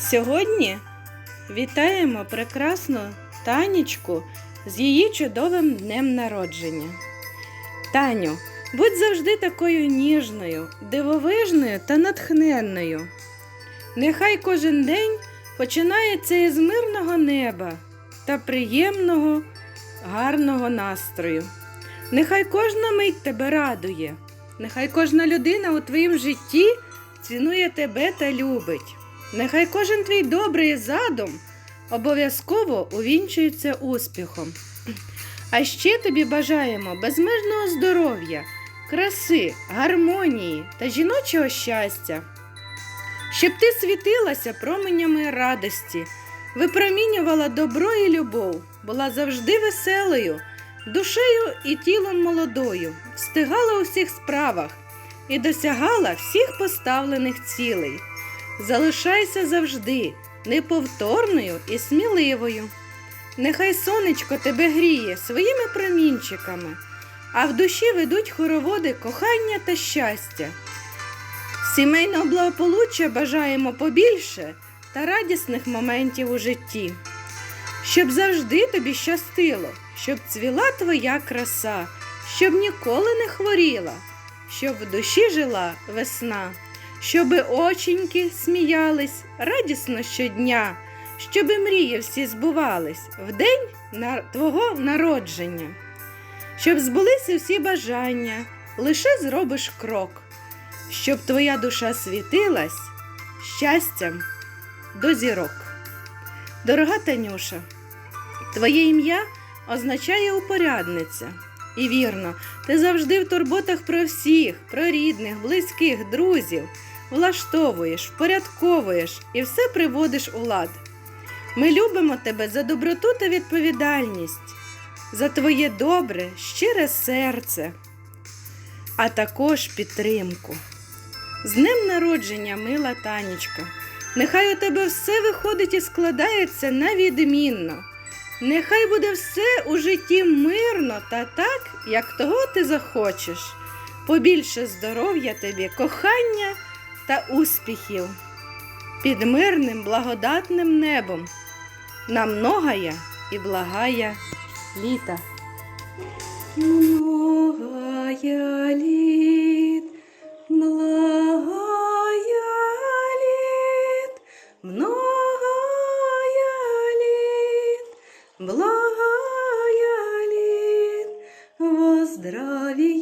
Сьогодні вітаємо прекрасну Танечку з її чудовим днем народження. Таню, будь завжди такою ніжною, дивовижною та натхненною. Нехай кожен день починається із мирного неба та приємного, гарного настрою. Нехай кожна мить тебе радує, нехай кожна людина у твоїм житті цінує тебе та любить. Нехай кожен твій добрий задум обов'язково увінчується успіхом. А ще тобі бажаємо безмежного здоров'я, краси, гармонії та жіночого щастя, щоб ти світилася променями радості, випромінювала добро і любов, була завжди веселою, душею і тілом молодою, встигала у всіх справах і досягала всіх поставлених цілей. Залишайся завжди неповторною і сміливою. Нехай сонечко тебе гріє своїми промінчиками, а в душі ведуть хороводи кохання та щастя. Сімейного благополуччя бажаємо побільше та радісних моментів у житті. Щоб завжди тобі щастило, щоб цвіла твоя краса, щоб ніколи не хворіла, щоб в душі жила весна, щоби оченьки сміялись радісно щодня, щоби мрії всі збувались в день твого народження, щоб збулися всі бажання, лише зробиш крок, щоб твоя душа світилась щастям до зірок. Дорога Танюша, твоє ім'я означає упорядниця. І вірно, ти завжди в турботах про всіх, про рідних, близьких, друзів, влаштовуєш, впорядковуєш і все приводиш у лад. Ми любимо тебе за доброту та відповідальність, за твоє добре, щире серце, а також підтримку. З днем народження, мила Танечка. Нехай у тебе все виходить і складається на відмінно. Нехай буде все у житті мирно та так, як того ти захочеш. Побільше здоров'я тобі, кохання та успіхів. Під мирним благодатним небом. На многая і благая літа. Многая літ, благая літ, многая літ, благая літ, во здравии,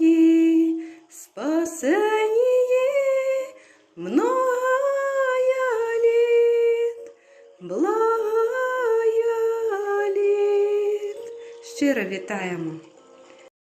Щиро вітаємо!